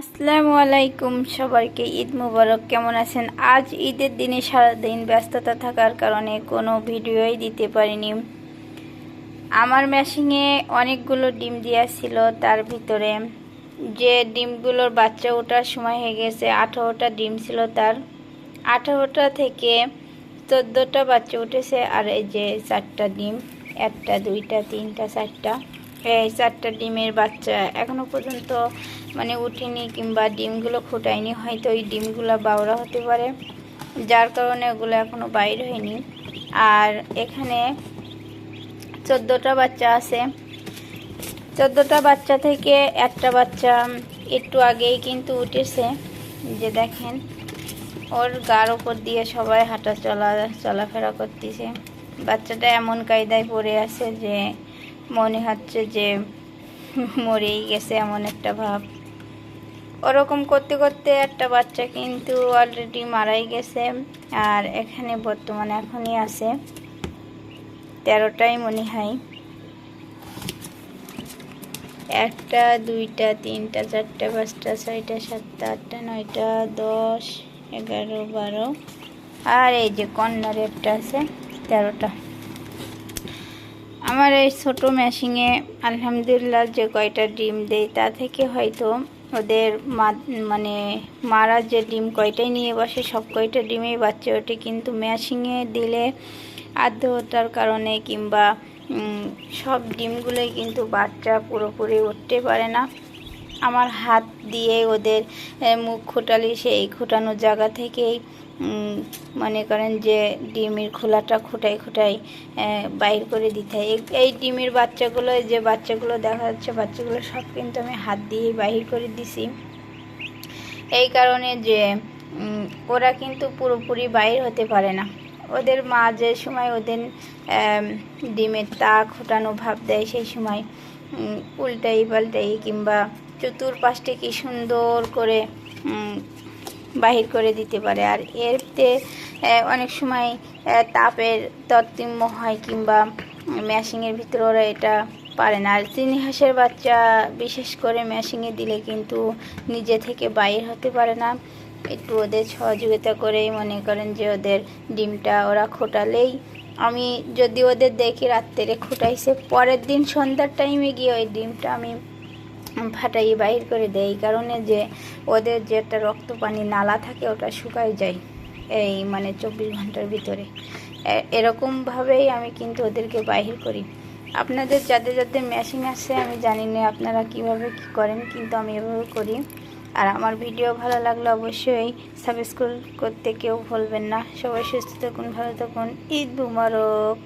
আসসালামু আলাইকুম সবাইকে, ঈদ মুবারক। কেমন আছেন? আজ ঈদের দিনে সারাদিন ব্যস্ততা থাকার কারণে কোনো ভিডিওই দিতে পারিনি। আমার মেশিনে অনেকগুলো ডিম দেওয়া ছিল তার ভিতরে। যে ডিমগুলোর বাচ্চা ওঠার সময় হয়ে গেছে, আঠারোটা ডিম ছিল তার। আঠারোটা থেকে চোদ্দোটা বাচ্চা উঠেছে, আর এই যে চারটা ডিম, একটা, দুইটা, তিনটা, চারটা। এই চারটা ডিমের বাচ্চা। এখনও পর্যন্ত মানে উঠেনি কিংবা ডিমগুলো ফুটায়নি, হয়তো ওই ডিমগুলো বাউরা হতে পারে। যার কারণে ওগুলো এখনও বাইর হয়নি। আর এখানে চোদ্দোটা বাচ্চা আছে। চোদ্দোটা বাচ্চা থেকে একটা বাচ্চা একটু আগেই কিন্তু উঠেছে। যে দেখেন, ওর গার ওপর দিয়ে সবাই হাঁটা চলা, চলাফেরা করতেছে। বাচ্চাটা এমন কায়দায় পড়ে আছে যে মনে হচ্ছে যে মরেই গেছে এমন একটা ভাব। ওরকম করতে করতে একটা বাচ্চা কিন্তু অলরেডি মারাই গেছে আর এখানে বর্তমানে এখনই আছে। তেরোটাই মনে হয়। একটা, দুইটা, তিনটা, চারটা, পাঁচটা, ছয়টা, সাতটা, আটটা, নয়টা, দশ, এগারো, বারো। আর এই যে কর্নার একটা আছে, তেরোটা। আমার এই ছোট মেশিনে আলহামদুলিল্লাহ যে কয়টা ডিম দেয় তা থেকে হয়তো ওদের মানে মারা যে ডিম কয়টাই নিয়ে বসে, সব কয়টা ডিমেই বাচ্চা ওঠে। কিন্তু মেশিনে দিলে আর্দ্রতার কারণে কিংবা সব ডিমগুলোই কিন্তু বাচ্চা পুরোপুরি উঠতে পারে না। আমার হাত দিয়ে ওদের মুখ খোটালি সেই খোটানো জায়গা থেকেই মনে করেন যে ডিমের খোলাটা খোটাই খোটাই বাইর করে দিতে হয়। এই ডিমের বাচ্চাগুলো যে বাচ্চাগুলো দেখা যাচ্ছে, বাচ্চাগুলো সব কিন্তু আমি হাত দিয়েই বাহির করে দিছি। এই কারণে যে ওরা কিন্তু পুরোপুরি বাইর হতে পারে না। ওদের মা যে সময় ওদের ডিমের তা খোটানো ভাব দেয়, সেই সময় উল্টাই পাল্টাই কিংবা চতুর্পাশটি কি সুন্দর করে বাহির করে দিতে পারে। আর এরতে অনেক সময় তাপের তত্তিম্য হয় কিংবা ম্যাশিংয়ের ভিতরে ওরা এটা পারে না। আর চিনি হাঁসের বাচ্চা বিশেষ করে ম্যাশিংয়ে দিলে কিন্তু নিজে থেকে বাইর হতে পারে না। একটু ওদের সহযোগিতা করেই মনে করেন যে ওদের ডিমটা ওরা খোটালেই। আমি যদি ওদের দেখি রাত্রে খোটাইছে, পরের দিন সন্ধ্যার টাইমে গিয়ে ওই ডিমটা আমি ফাটাই বাহির করে দেয়, এই কারণে যে ওদের যে একটা রক্ত পানি নালা থাকে ওটা শুকায় যায় এই মানে চব্বিশ ঘণ্টার ভিতরে। এরকমভাবেই আমি কিন্তু ওদেরকে বাহির করি। আপনাদের যাদের যাদের মেশিন আছে, আমি জানি না আপনারা কীভাবে কি করেন, কিন্তু আমি এভাবে করি। আর আমার ভিডিও ভালো লাগলে অবশ্যই সাবস্ক্রাইব করতে কেউ ভুলবেন না। সবাই সুস্থ থাকুন, ভালো থাকুন। ঈদ মুবারক!